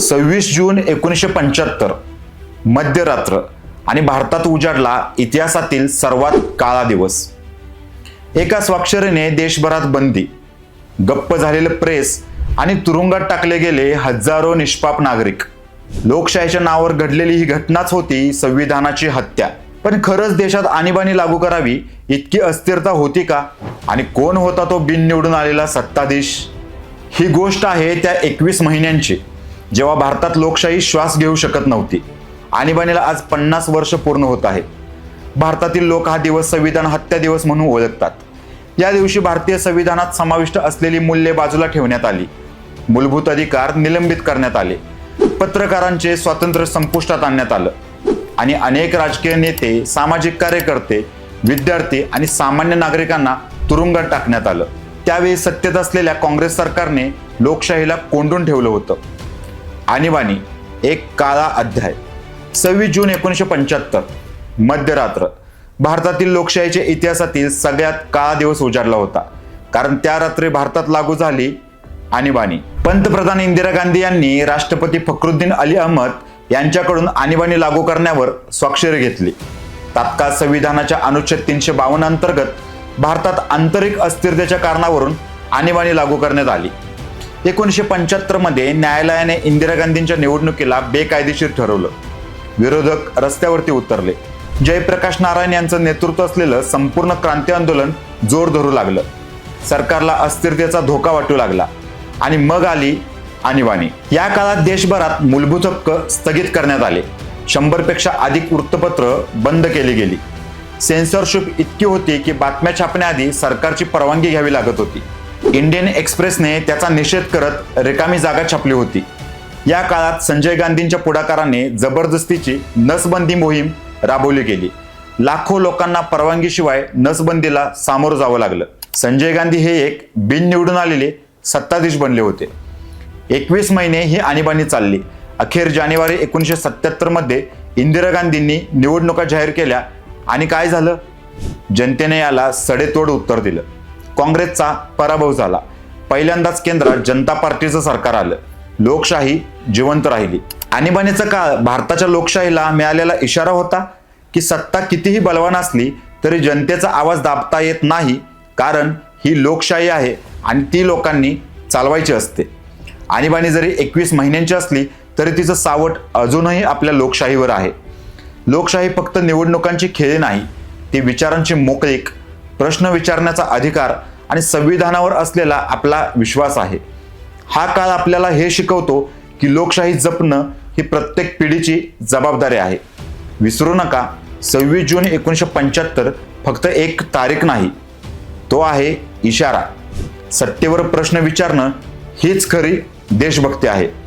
सव्वीस जून एकोणीसशे पंच्याहत्तर मध्यरात्र आणि भारतात उजाडला इतिहासातील सर्वात काळा दिवस. एका स्वाक्षरीने देशभरात बंदी गप्प झालेलं प्रेस आणि तुरुंगात टाकले गेले हजारो निष्पाप नागरिक. लोकशाहीच्या नावावर घडलेली ही घटनाच होती संविधानाची हत्या. पण खरंच देशात आणीबाणी लागू करावी इतकी अस्थिरता होती का? आणि कोण होता तो बिन निवडून आलेला सत्ताधीश? ही गोष्ट आहे त्या एकवीस महिन्यांची. जेव्हा भारतात लोकशाही श्वास घेऊ शकत नव्हती. आणीबाणीला आज पन्नास वर्ष पूर्ण होत आहे. भारतातील लोक हा दिवस संविधान हत्या दिवस म्हणून ओळखतात. या दिवशी भारतीय संविधानात समाविष्ट असलेली मूल्ये बाजूला ठेवण्यात आली. मूलभूत अधिकार निलंबित करण्यात आले. पत्रकारांचे स्वातंत्र्य संपुष्टात आणण्यात आलं. आणि अनेक राजकीय नेते सामाजिक कार्यकर्ते विद्यार्थी आणि सामान्य नागरिकांना तुरुंगात टाकण्यात आलं. त्यावेळी सत्तेत असलेल्या काँग्रेस सरकारने लोकशाहीला कोंडून ठेवलं होतं. आणीबाणी एक काळा अध्याय. सव्वीस जून एकोणीसशे पंच्याहत्तर मध्यरात्र. भारतातील लोकशाहीच्या इतिहासातील सगळ्यात काळा दिवस उजाडला होता. कारण त्या रात्री भारतात लागू झाली आणीबाणी. पंतप्रधान इंदिरा गांधी यांनी राष्ट्रपती फखरुद्दीन अली अहमद यांच्याकडून आणीबाणी लागू करण्यावर स्वाक्षरी घेतली. तात्काळ संविधानाच्या अनुच्छेद तीनशे बावन्न अंतर्गत भारतात आंतरिक अस्थिरतेच्या कारणावरून आणीबाणी लागू करण्यात आली. एकोणीसशे पंच्याहत्तरमध्ये न्यायालयाने इंदिरा गांधींच्या निवडणुकीला बेकायदेशीर ठरवलं. विरोधक रस्त्यावरती उतरले. जयप्रकाश नारायण यांचं नेतृत्व असलेलं संपूर्ण क्रांती आंदोलन जोर धरू लागलं. सरकारला अस्थिरतेचा धोका वाटू लागला. आणि मग आली आणीबाणी. या काळात देशभरात मूलभूत हक्क स्थगित करण्यात आले. शंभरपेक्षा अधिक वृत्तपत्र बंद केली गेली. सेन्सॉरशिप इतकी होती की बातम्या छापण्याआधी सरकारची परवानगी घ्यावी लागत होती. इंडियन एक्सप्रेसने त्याचा निषेध करत रिकामी जागा छापली होती. या काळात संजय गांधींच्या पुढाकाराने जबरदस्तीची नसबंदी मोहीम राबवली गेली. लाखो लोकांना परवानगीशिवाय नसबंदीला सामोरं जावं लागलं. संजय गांधी हे एक बिननिवडून आलेले सत्ताधीश बनले होते. एकवीस महिने ही आणीबाणी चालली. अखेर जानेवारी एकोणीसशे सत्त्याहत्तरमध्ये इंदिरा गांधींनी निवडणुका जाहीर केल्या. आणि काय झालं? जनतेने याला सडेतोड उत्तर दिलं. काँग्रेसचा पराभव झाला. पहिल्यांदाच केंद्रात जनता पार्टीचं सरकार आलं. लोकशाही जिवंत राहिली. आणीबाणीचा काळ भारताच्या लोकशाहीला मिळालेला इशारा होता की सत्ता कितीही बलवान असली तरी जनतेचा आवाज दाबता येत नाही कारण ही लोकशाही आहे आणि ती लोकांनी चालवायची असते. आणीबाणी जरी एकवीस महिन्यांची असली तरी तिचं सावट अजूनही आपल्या लोकशाहीवर आहे. लोकशाही फक्त निवडणुकांची खेळी नाही ती विचारांची मोकळीक प्रश्न विचारण्याचा अधिकार आणि संविधानावर असलेला आपला विश्वास आहे. हा काळ आपल्याला हे शिकवतो की लोकशाही जपणं ही प्रत्येक पिढीची जबाबदारी आहे. विसरू नका सव्वीस जून एकोणीसशे पंच्याहत्तर फक्त एक तारीख नाही तो आहे इशारा. सत्तेवर प्रश्न विचारणं हीच खरी देशभक्ती आहे.